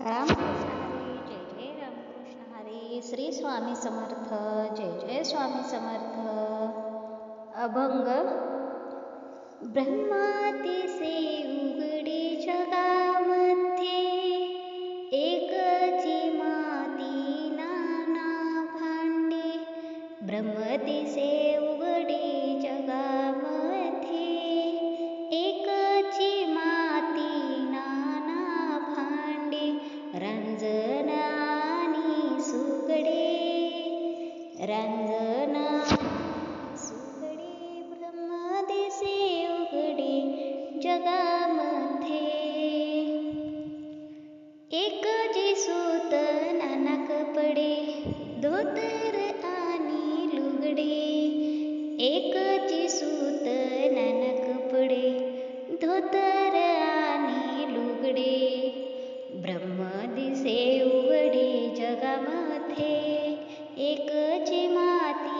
जय जय रामकृष्ण हरी। श्री स्वामी समर्थ, जय जय स्वामी समर्थ। अभंग। ब्रह्मातीसे उघडी जगामध्ये एकची माती नाना भांडी ब्रह्मदिसे रंजना, सुगड़े ब्रह्मा देसे उगड़े जगामध्ये एक जी सूत नाना कपडे धोतर आनी लुगडे। एक जी सूत नाना कपडे धोतर आनी लुगडे। ब्रह्म दिसे उघडे जगामध्ये एक जे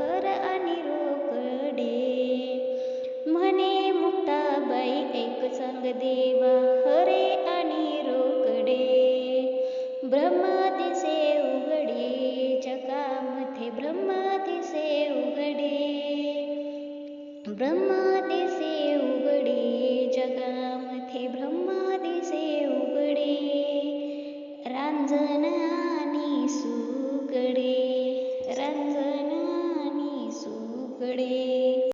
हर आणि रोकडे म्हणे मुक्ताबाई एक संग देवा हरे आणि रोकडे ब्रह्म दिसे उघडे चका मथे ब्रह्म दिसे उघडे. ब्रह्मा